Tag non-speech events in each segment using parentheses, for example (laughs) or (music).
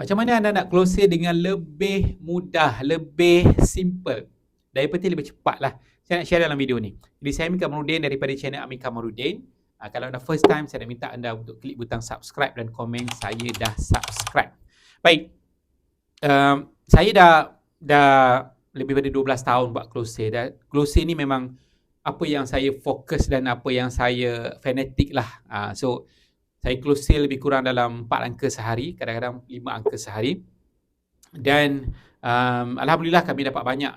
Macam mana anda nak close dengan lebih mudah, lebih simple daripada lebih cepat lah. Saya nak share dalam video ni. Jadi saya Amin Kamarudin daripada channel Amin Kamarudin. Uh, kalau anda first time, saya nak minta anda untuk klik butang subscribe dan komen saya dah subscribe. Baik. Um, saya dah dah lebih pada 12 tahun buat sale. Dan sale ni memang apa yang saya fokus dan apa yang saya fanatik lah. Uh, so, saya close sale lebih kurang dalam 4 angka sehari, kadang-kadang 5 angka sehari. Dan um, alhamdulillah kami dapat banyak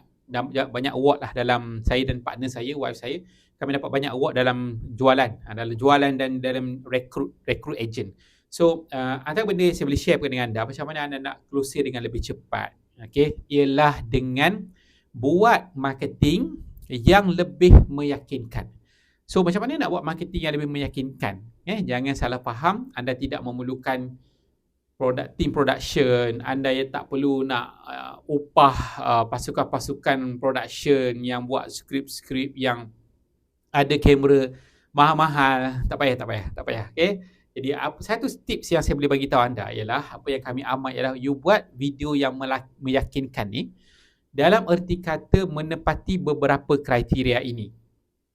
banyak award lah dalam saya dan partner saya, wife saya, kami dapat banyak award dalam jualan, ah, dalam jualan dan dalam recruit recruit agent. So, uh, antara benda yang saya boleh share dengan anda, macam mana anda nak close sale dengan lebih cepat, okay, ialah dengan buat marketing yang lebih meyakinkan. So macam mana nak buat marketing yang lebih meyakinkan? Eh, jangan salah faham, anda tidak memerlukan produk team production, anda yang tak perlu nak uh, upah uh, pasukan-pasukan production yang buat skrip-skrip yang ada kamera mahal-mahal, tak payah, tak payah, tak payah. Okay? Jadi apa satu tips yang saya boleh bagi tahu anda ialah apa yang kami amat ialah you buat video yang meyakinkan ni dalam erti kata menepati beberapa kriteria ini.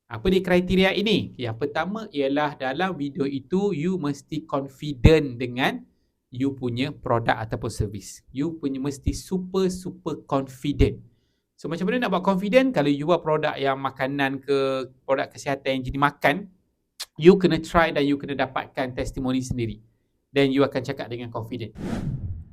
Apa dia kriteria ini? Yang pertama ialah dalam video itu you mesti confident dengan you punya produk ataupun servis. You punya mesti super super confident. So macam mana nak buat confident kalau you buat produk yang makanan ke produk kesihatan yang jadi makan, you kena try dan you kena dapatkan testimoni sendiri. Then you akan cakap dengan confident.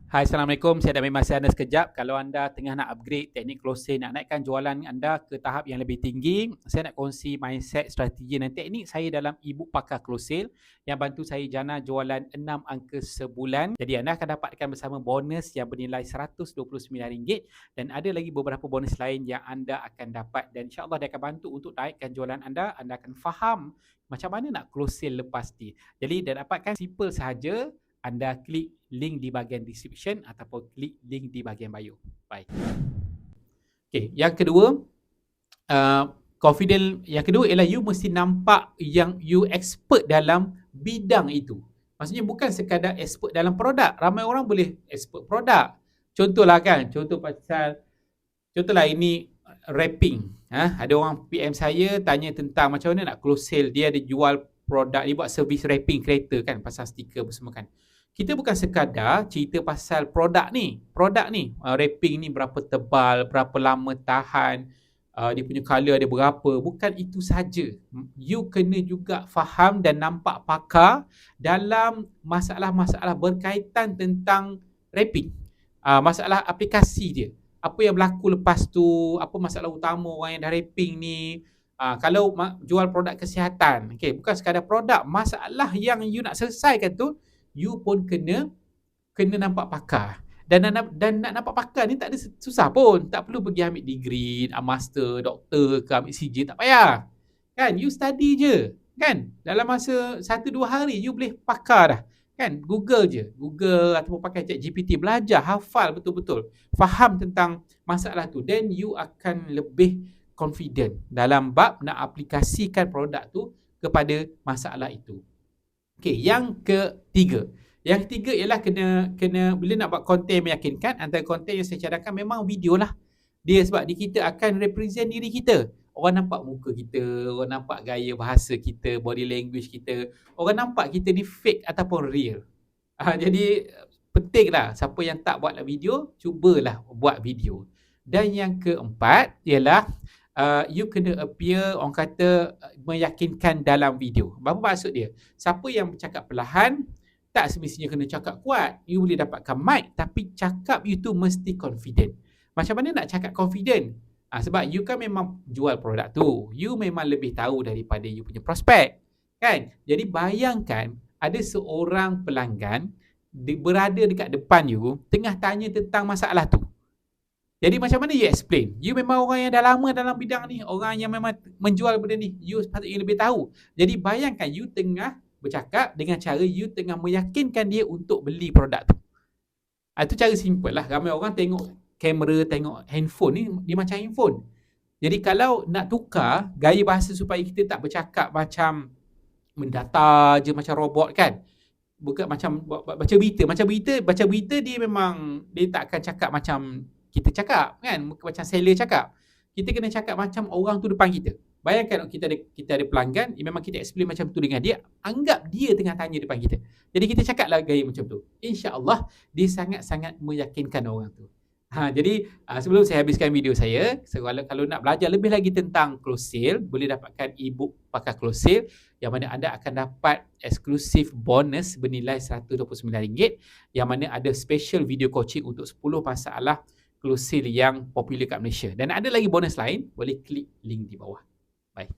Hai Assalamualaikum, saya dah masa anda sekejap. Kalau anda tengah nak upgrade teknik closing, nak naikkan jualan anda ke tahap yang lebih tinggi, saya nak kongsi mindset, strategi dan teknik saya dalam ebook pakar closing yang bantu saya jana jualan 6 angka sebulan. Jadi anda akan dapatkan bersama bonus yang bernilai RM129 dan ada lagi beberapa bonus lain yang anda akan dapat dan insyaAllah dia akan bantu untuk naikkan jualan anda. Anda akan faham macam mana nak close sale lepas ni. Jadi dan dapatkan simple sahaja anda klik link di bahagian description ataupun klik link di bahagian bio. Bye. Okay, yang kedua, uh, confident yang kedua ialah you mesti nampak yang you expert dalam bidang itu. Maksudnya bukan sekadar expert dalam produk. Ramai orang boleh expert produk. Contohlah kan, contoh pasal contohlah ini wrapping. Ha? Ada orang PM saya tanya tentang macam mana nak close sale. Dia ada jual produk, dia buat service wrapping kereta kan, pasal stiker apa semua kan kita bukan sekadar cerita pasal produk ni. Produk ni, uh, wrapping ni berapa tebal, berapa lama tahan, uh, dia punya color ada berapa. Bukan itu saja. You kena juga faham dan nampak pakar dalam masalah-masalah berkaitan tentang wrapping. Uh, masalah aplikasi dia. Apa yang berlaku lepas tu, apa masalah utama orang yang dah wrapping ni. Uh, kalau jual produk kesihatan, okay, bukan sekadar produk, masalah yang you nak selesaikan tu, you pun kena kena nampak pakar. Dan nak, dan nak nampak pakar ni tak ada susah pun. Tak perlu pergi ambil degree, master, doktor ke ambil CJ, tak payah. Kan, you study je. Kan, dalam masa 1-2 hari, you boleh pakar dah. Kan, Google je. Google ataupun pakai chat GPT, belajar, hafal betul-betul. Faham tentang masalah tu. Then you akan lebih confident dalam bab nak aplikasikan produk tu kepada masalah itu. Okey, yang ketiga. Yang ketiga ialah kena kena bila nak buat konten meyakinkan antara konten yang saya cadangkan memang video lah. Dia sebab di kita akan represent diri kita. Orang nampak muka kita, orang nampak gaya bahasa kita, body language kita. Orang nampak kita ni fake ataupun real. Ha, (laughs) jadi pentinglah siapa yang tak buat video, cubalah buat video. Dan yang keempat ialah uh, you kena appear orang kata uh, meyakinkan dalam video. Apa maksud dia? Siapa yang bercakap perlahan tak semestinya kena cakap kuat. You boleh dapatkan mic tapi cakap you tu mesti confident. Macam mana nak cakap confident? Ah, sebab you kan memang jual produk tu. You memang lebih tahu daripada you punya prospek. Kan? Jadi bayangkan ada seorang pelanggan berada dekat depan you tengah tanya tentang masalah tu. Jadi macam mana you explain? You memang orang yang dah lama dalam bidang ni. Orang yang memang menjual benda ni. You sepatutnya lebih tahu. Jadi bayangkan you tengah bercakap dengan cara you tengah meyakinkan dia untuk beli produk tu. Itu ah, cara simple lah. Ramai orang tengok kamera, tengok handphone ni, dia macam handphone. Jadi kalau nak tukar gaya bahasa supaya kita tak bercakap macam mendata je macam robot kan. buka macam ba- ba- baca berita macam berita baca berita dia memang dia tak akan cakap macam kita cakap kan? Macam seller cakap. Kita kena cakap macam orang tu depan kita. Bayangkan kita ada kita ada pelanggan ya memang kita explain macam tu dengan dia anggap dia tengah tanya depan kita. Jadi kita cakaplah gaya macam tu. insya-Allah dia sangat-sangat meyakinkan orang tu. Ha, jadi uh, sebelum saya habiskan video saya, kalau, kalau nak belajar lebih lagi tentang close sale, boleh dapatkan e-book pakar close sale yang mana anda akan dapat eksklusif bonus bernilai RM129 yang mana ada special video coaching untuk 10 masalah sale yang popular kat Malaysia. Dan ada lagi bonus lain, boleh klik link di bawah. Bye.